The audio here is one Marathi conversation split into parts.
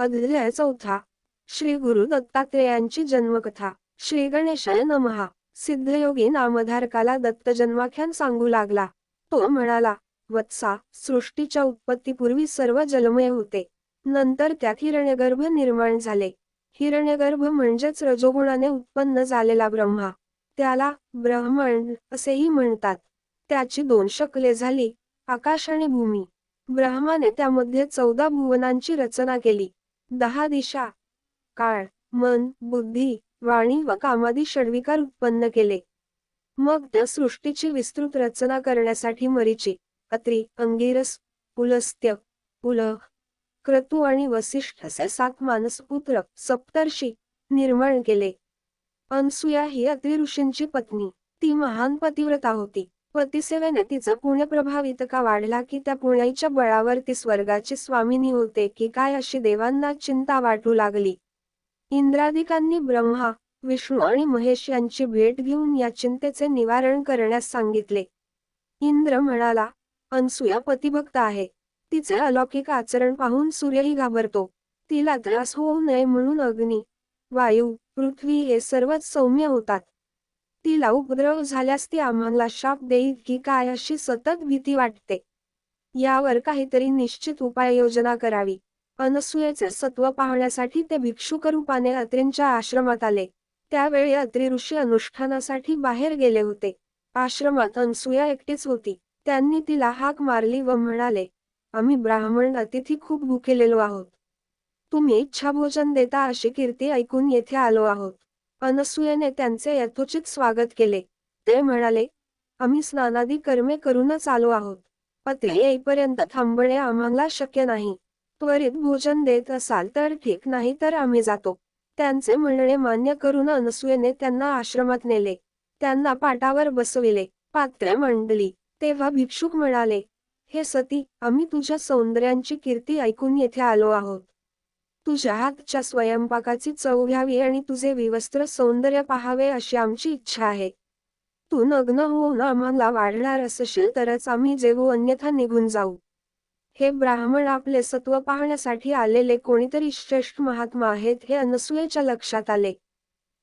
अध्याय चौथा. श्री गुरु दत्तात्रेयांची जन्मकथा. श्री गणेशाय नमहा. सिद्धयोगी नामधारकाला दत्त जन्माख्यान सांगू लागला. तो म्हणाला वत्सा सृष्टीच्या उत्पत्तीपूर्वी सर्व जलमय होते. नंतर त्यात हिरण्यगर्भ निर्माण झाले. हिरण्यगर्भ म्हणजेच रजोगुणाने उत्पन्न झालेला ब्रह्मा. त्याला ब्रह्मंड असेही म्हणतात. त्याची दोन शकले झाली आकाश आणि भूमी. ब्रह्माने त्यामध्ये चौदा भुवनांची रचना केली. दहा दिशा काळ मन बुद्धी वाणी व कामादी षडविकार उत्पन्न केले. मग त्या सृष्टीची विस्तृत रचना करण्यासाठी मरीची अत्री अंगिरस पुलस्त्य पुल क्रतू आणि वसिष्ठ असे सात मानसपुत्र सप्तर्षी निर्माण केले. अनसुया ही अत्रि ऋषींची पत्नी ती महान पतिव्रता होती. पतिसेवेने तिचा पुण्यप्रभाव इतका वाढला की त्या पुण्याच्या बळावर ती स्वर्गाची स्वामिनी होते की काय अशी देवांना चिंता वाटू लागली. इंद्रादिकांनी ब्रह्मा विष्णू आणि महेश यांची भेट घेऊन या चिंतेचे निवारण करण्यास सांगितले. इंद्र म्हणाला अनसुया पतिभक्त आहे. तिचे अलौकिक आचरण पाहून सूर्यही घाबरतो. तिला त्रास होऊ नये म्हणून अग्नी वायू पृथ्वी हे सर्वच सौम्य होतात. तिला उपद्रव झाल्यास ती आम्हाला शाप देईल की काय अशी सतत भीती वाटते. यावर काहीतरी निश्चित उपाययोजना करावी. अनसुयेचे सत्व पाहण्यासाठी ते भिक्षुक रूपाने अत्रींच्या आश्रमात आले. त्यावेळी अत्री ऋषी अनुष्ठानासाठी बाहेर गेले होते. आश्रमात अनसुया एकटीच होती. त्यांनी तिला हाक मारली व म्हणाले आम्ही ब्राह्मण अतिथी खूप भुकेलेलो आहोत. तुम्ही इच्छा भोजन देता अशी कीर्ती ऐकून येथे आलो आहोत. अनसुयेने त्यांचे यथोचित स्वागत केले. ते म्हणाले आम्ही स्नानादी कर्मे करूनच आलो आहोत. पत्रे येईपर्यंत थांबणे आम्हाला शक्य नाही. त्वरित भोजन देत असाल तर ठीक नाही तर आम्ही जातो. त्यांचे म्हणणे मान्य करून अनसुयेने त्यांना आश्रमात नेले. त्यांना पाटावर बसविले. पात्रे मंडली. तेव्हा भिक्षुक म्हणाले हे सती आम्ही तुझ्या सौंदर्यांची कीर्ती ऐकून येथे आलो आहोत. तुझ्या हातच्या स्वयंपाकाची चव घ्यावी आणि तुझे विवस्त्र सौंदर्य पाहावे अशी आमची इच्छा आहे. तू नग्न होऊन आम्हाला वाढणार असशील तरच आम्ही जेवू अन्यथा निघून जाऊ. हे ब्राह्मण आपले सत्व पाहण्यासाठी आलेले कोणीतरी श्रेष्ठ महात्मा आहेत हे अनसुयेच्या लक्षात आले.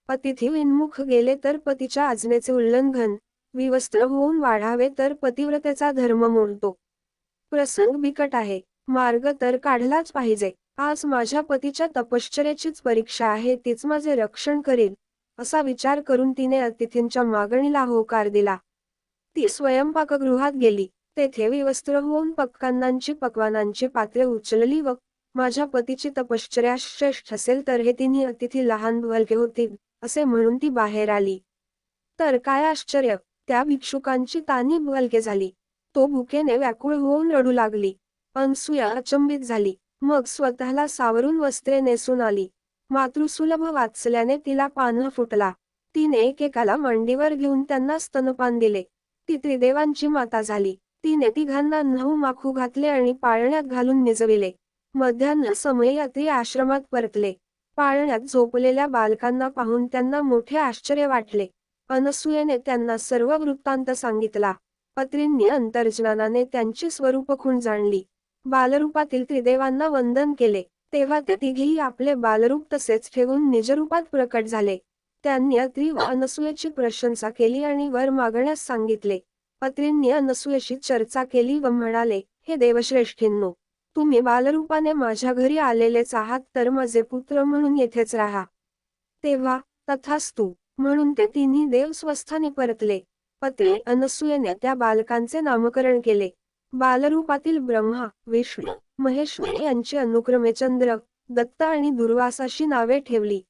पतिथी विन्मुख गेले तर पतीच्या आज्ञेचे उल्लंघन विवस्त्र होऊन वाढावे तर पतिव्रतेचा धर्म मोडतो. प्रसंग बिकट आहे मार्ग तर काढलाच पाहिजे. आज माझ्या पतीच्या तपश्चर्याचीच परीक्षा आहे तीच माझे रक्षण करेल असा विचार करून तिने अतिथींच्या मागणीला होकार दिला. ती स्वयंपाकगृहात गेली. तेथे विवस्त्र होऊन पक्कांनांची पक्वानांची पात्रे उचलली व माझ्या पतीची तपश्चर्या श्रेष्ठ असेल तर हे तिन्ही अतिथी लहान भलके होतील असे म्हणून ती बाहेर आली. तर काय आश्चर्य त्या भिक्षुकांची तानी भलके झाली. तो भुकेने व्याकुळ होऊन रडू लागली. अनसुया अचंबित झाली. मग स्वतःला सावरून वस्त्रे नेसून आली. मातृसुलभ वाचल्याने तिला पानं फुटला. तिने एकेकाला मांडीवर घेऊन त्यांना स्तनपान दिले. ती त्रिदेवांची माता झाली. तिने तिघांना नऊ माखू घातले आणि पाळण्यात घालून निजविले. मध्यान्ह समययात्री आश्रमात परतले. पाळण्यात झोपलेल्या बालकांना पाहून त्यांना मोठे आश्चर्य वाटले. अनसुयेने त्यांना सर्व वृत्तांत सांगितला. पत्रींनी अंतर्ज्ञानाने त्यांची स्वरूप खूण जाणली. बालरूपातील त्रिदेवांना वंदन केले. तेव्हा ते तिघेही आपले बालरूप तसेच ठेवून निजरूपात प्रकट झाले. त्यांनी अत्री व प्रशंसा केली आणि वर मागण्यास सांगितले. अत्रींनी अनसुयेशी चर्चा केली व म्हणाले हे देवश्रेष्ठींनो तुम्ही बालरूपाने माझ्या घरी आलेलेच आहात तर माझे पुत्र म्हणून येथेच राहा. तेव्हा तथास्तू म्हणून ते तिन्ही देव स्वस्थाने परतले. पत्री अनसुयेने त्या बालकांचे नामकरण केले. बालरूपातील ब्रह्मा विष्णू महेश्वर यांची अनुक्रमे चंद्र दत्त आणि दुर्वासाशी नावे ठेवली.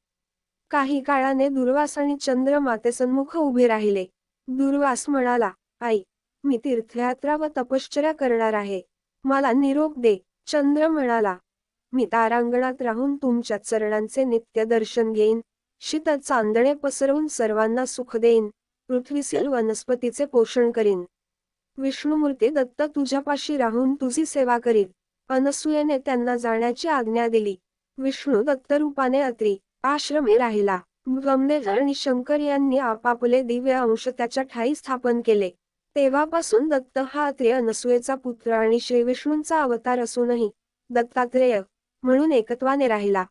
काही काळाने दुर्वास आणि चंद्र मातेसन्मुख उभे राहिले. दुर्वास म्हणाला आई मी तीर्थयात्रा व तपश्चर्या करणार आहे. मला निरोप दे. चंद्र म्हणाला मी तारांगणात राहून तुमच्या चरणांचे नित्य दर्शन घेईन. शीत चांदणे पसरवून सर्वांना सुख देईन. पृथ्वीशील वनस्पतीचे पोषण करीन. विष्णुमूर्ती दत्त तुझ्यापाशी राहून तुझी सेवा करील. अनसुयेने त्यांना जाण्याची आज्ञा दिली. विष्णू दत्तरूपाने अत्री आश्रमे राहिला. गमनेर आणि शंकर यांनी आपापले दिव्य अंश त्याच्या ठाई स्थापन केले. तेव्हापासून दत्त हा अत्रेय अनसुयेचा पुत्र आणि श्री विष्णूंचा अवतार असूनही दत्तात्रेय म्हणून एकत्वाने राहिला.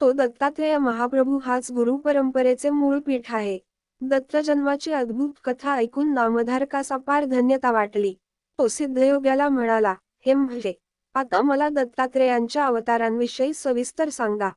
तो दत्तात्रेय महाप्रभू हाच गुरु परंपरेचे मूळ पीठ आहे. दत्त जन्माची अद्भुत कथा ऐकून नामधारकास अपार धन्यता वाटली. तो सिद्धयोग्याला म्हणाला हे म्हणजे आता मला दत्तात्रेयांच्या अवतारांविषयी सविस्तर सांगा.